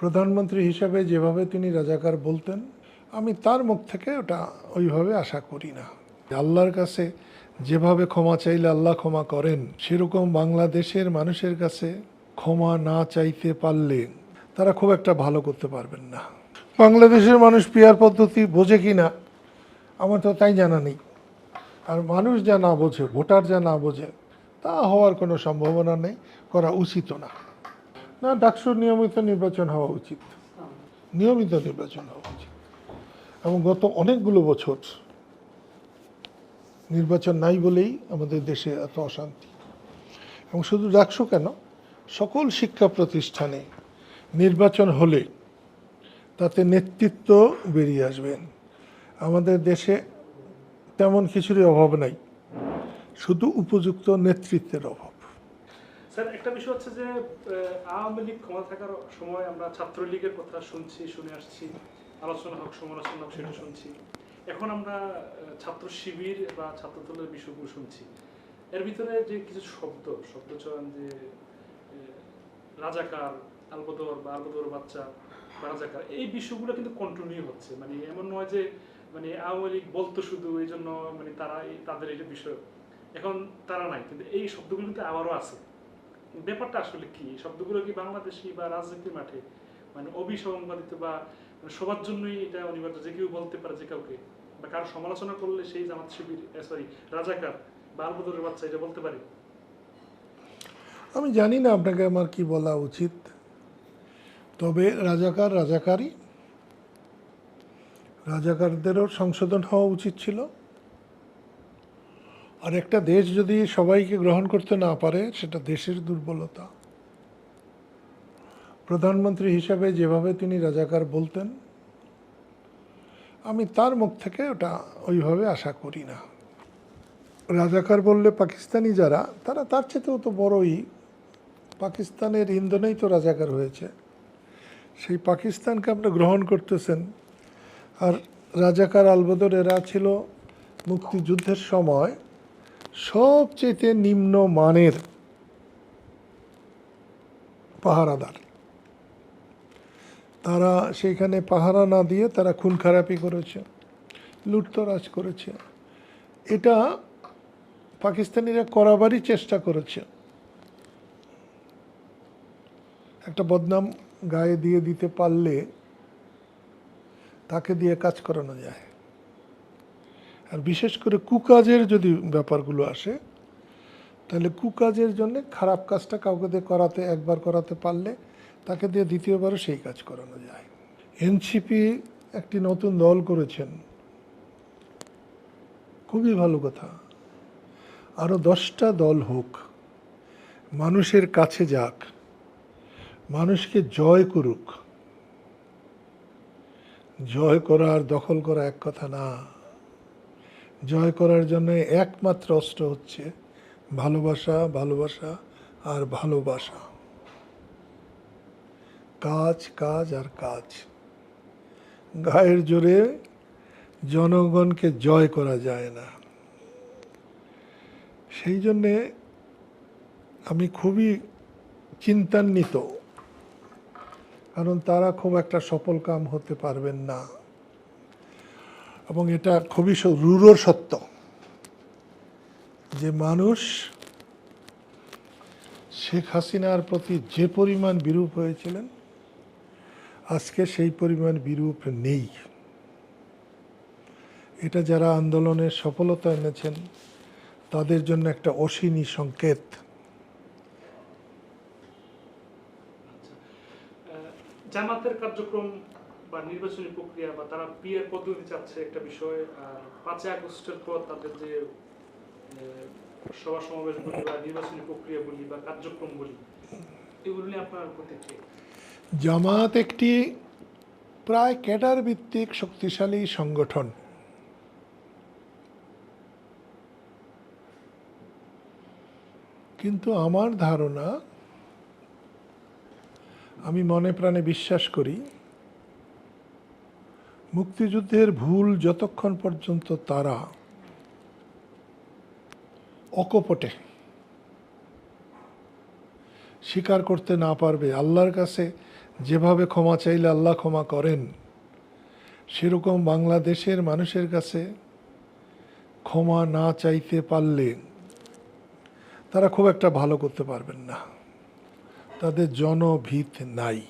প্রধানমন্ত্রী হিসাবে যেভাবে তিনি রাজাকার বলতেন, আমি তার মুখ থেকে ওটা ওইভাবে আশা করি না। আল্লাহর কাছে যেভাবে ক্ষমা চাইলে আল্লাহ ক্ষমা করেন, সেরকম বাংলাদেশের মানুষের কাছে ক্ষমা না চাইতে পারলে তারা খুব একটা ভালো করতে পারবেন না। বাংলাদেশের মানুষ পিয়ার পদ্ধতি বোঝে কি না, আমার তো তাই জানা নেই। আর মানুষ যা না বোঝে, ভোটার যা না বোঝে, তা হওয়ার কোনো সম্ভাবনা নেই, করা উচিত না। না, ডাকসুর নিয়মিত নির্বাচন হওয়া উচিত। নিয়মিত নির্বাচন হওয়া উচিত। এবং গত অনেকগুলো বছর নির্বাচন নাই বলেই আমাদের দেশে এত অশান্তি। এবং শুধু ডাকসু কেন, সকল শিক্ষা প্রতিষ্ঠানে নির্বাচন হলে তাতে নেতৃত্ব বেরিয়ে আসবেন আমাদের দেশে তেমন কিছুরই অভাব নাই। শুধু উপযুক্ত নেতৃত্বের অভাব। স্যার, একটা বিষয় হচ্ছে যে আওয়ামী লীগ ক্ষমতা থাকার সময় আমরা ছাত্রলীগের কথা শুনছি, শুনে আসছি। আলোচনা হোক, সমালোচনা হোক, সেটা শুনছি। এখন আমরা ছাত্র শিবির বা ছাত্র দলের বিষয়গুলো শুনছি। এর ভিতরে যে কিছু শব্দ, শব্দচয়ন যে রাজাকার, আলবদর বা আলবদর বাচ্চা বা রাজাকার, এই বিষয়গুলো কিন্তু কন্টিনিউ হচ্ছে। মানে এমন নয় যে মানে আওয়ামী লীগ বলতো শুধু এই জন্য মানে তারা তাদের এটা বিষয়। এখন তারা নাই, কিন্তু এই শব্দগুলো কিন্তু আবারও আছে। ব্যাপারটা আসলে কি? শব্দগুলো কি বাংলাদেশি বা রাজনীতির মাঠে? মানে অবিসংবাদিত বা সবার জন্যই এটা অনিবার্য যে কেউ বলতে পারে যে কাউকে? বা কারও সমালোচনা করলে সেই জামাত শিবির সরি রাজাকার বা আলবদরের বাচ্চা এটা বলতে পারে? আমি জানি না আপনাকে আমার কি বলা উচিত। তবে রাজাকার রাজাকারই। রাজাকারদেরও সংশোধন হওয়া উচিত ছিল। আর একটা দেশ যদি সবাইকে গ্রহণ করতে না পারে, সেটা দেশের দুর্বলতা। প্রধানমন্ত্রী হিসাবে যেভাবে তিনি রাজাকার বলতেন, আমি তার মুখ থেকে ওটা ওইভাবে আশা করি না। রাজাকার বললে পাকিস্তানি যারা, তারা তার চেয়েও তো বড়ই। পাকিস্তানের ইন্ধনেই তো রাজাকার হয়েছে। সেই পাকিস্তানকে আপনি গ্রহণ করতেছেন। আর রাজাকার আলবদর এরা ছিল মুক্তিযুদ্ধের সময় সবচেয়ে নিম্ন মানের পাহারাদার। তারা সেইখানে পাহারা না দিয়ে তারা খুন খারাপি করেছে, লুটতরাজ করেছে। এটা পাকিস্তানিরা করাবারই চেষ্টা করেছে। একটা বদনাম গায়ে দিয়ে দিতে পারলে তাকে দিয়ে কাজ করানো যায়। আর বিশেষ করে কুকাজের যদি ব্যাপারগুলো আসে, তাহলে কুকাজের জন্য খারাপ কাজটা কাউকে দিয়ে করাতে, একবার করাতে পারলে তাকে দিয়ে দ্বিতীয়বারও সেই কাজ করানো যায়। এনসিপি একটি নতুন দল করেছেন। খুবই ভালো কথা। আরও দশটা দল হোক, মানুষের কাছে যাক, মানুষকে জয় করুক, জয় করা আর দখল করা এক কথা না। জয় করার জন্য একমাত্র অস্ত্র হচ্ছে ভালোবাসা ভালোবাসা আর ভালোবাসা। কাজ কাজ আর কাজ। গায়ের জোরে জনগণকে জয় করা যায় না। সেই জন্যে আমি খুবই চিন্তান্বিত, কারণ তারা খুব একটা সফল কাম হতে পারবেন না। এবং এটা খুবই রূঢ় সত্য যে মানুষ শেখ হাসিনার প্রতি যে পরিমাণ বিরূপ হয়েছিলেন, আজকে সেই পরিমাণ বিরূপ নেই। এটা যারা আন্দোলনের সফলতা এনেছেন, তাদের জন্য একটা অসীনী সংকেত। জামাতের কার্যক্রম বা নির্বাচনী প্রক্রিয়া বা তারা বিয়ের পদ্ধতি চাচ্ছে একটা বিষয়, আর পাঁচই আগস্টের পর তাদের যে সভা সমাবেশ বলি বা নির্বাচনী প্রক্রিয়া বলি বা কার্যক্রম বলি, এগুলো নিয়ে আপনার প্রতিক্রিয়া জামাত একটি প্রায় ক্যাডার ভিত্তিক শক্তিশালী সংগঠন। কিন্তু আমার ধারণা, আমি মনে প্রাণে বিশ্বাস করি মুক্তিযুদ্ধের ভুল যতক্ষণ পর্যন্ত তারা অকপটে স্বীকার করতে না পারবে, আল্লাহর কাছে যেভাবে ক্ষমা চাইলে আল্লাহ ক্ষমা করেন, সেরকম বাংলাদেশের মানুষের কাছে ক্ষমা না চাইতে পারলে তারা খুব একটা ভালো করতে পারবেন না। তাদের জনভিত নাই।